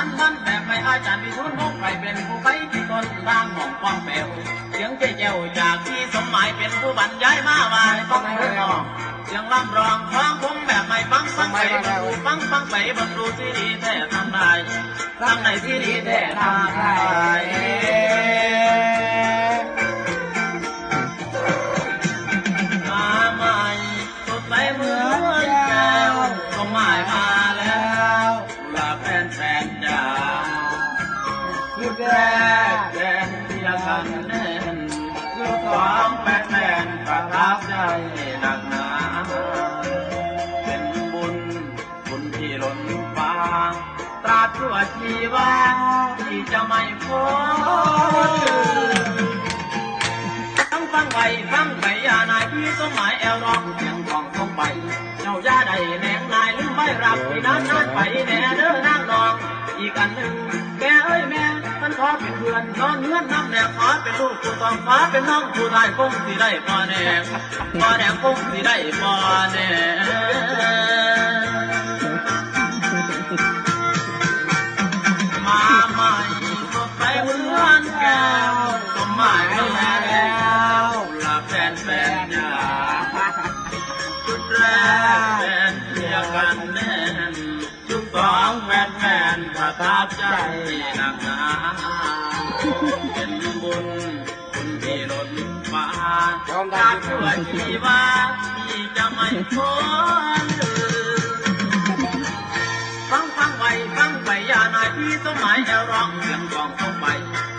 านมันแบบไม่อาจารย์พิทุนมุกไปเป็นผู้ไปที่ต้นทางมองป้องแปวเสียงเจ้าจากที่สมหมายเป็นผู้บรรยายมาว่ายต้องเรื่องเสียงลำร้องคล้องคงแบบไม่ฟังฟังไปบรรลุฟังฟังไปบรรลุที่ดีแท้ทำได้ทำได้ที่ดีแท้ทำได้ แรกแดงที่ละกันแน่นคือความแปลกแปลนประทับใจหนักหนา เป็นบุญบุญที่ล้นฟ้าตราดชั่วชีวาที่จะไม่พ้นฟังฟังไปฟังไปยานายพี่สมัยแอลร้องเสียงของทองไปเจ้ายาใดแหนงนายลืมไม่รับที่นั้นนั่นไปแน่เด้อนางนอง อีกอันหนึ่ง เป็นเพื่อนนอนเงื่อนน้ำแหนกขอเป็นลูกผู้ต้องฟ้าเป็นน้องผู้ชายคงสิได้พ่อแดงพ่อแดงคงสิได้พ่อแดงมาใหม่สดใสเหมือนแก้วก็มายไม่แพ้แล้วลาแฟนแฟนยาชุดแรกแฟน กันแน่นชุดสองแฟนแฟนประทับใจหนักหนาเป็นบุญบุญที่ล้นฟ้าจากชั่วชีวาที่จะไม่พ้นฟังฟังไว้ฟังไปยานายพี่สมัยแอลร้องเสียงกองเข้าไป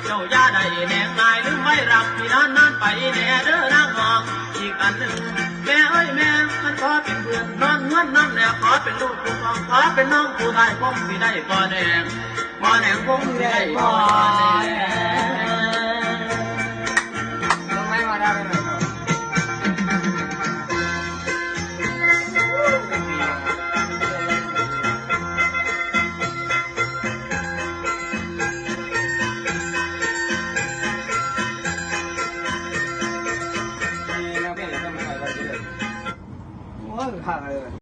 เจ้ายาใดแนงนายหรือไม่รับที่นั้นนั้นไปแน่เด้อนางมองอีกอันหนึ่ง ขอเป็นเพื่อนนอนเงื่อนนอนแนวขอเป็นลูกผู้ทองขอเป็นน้องผู้ชายคงสิได้พ่อแดงพ่อแดงคงสิได้พ่อแดง นี่นะพี่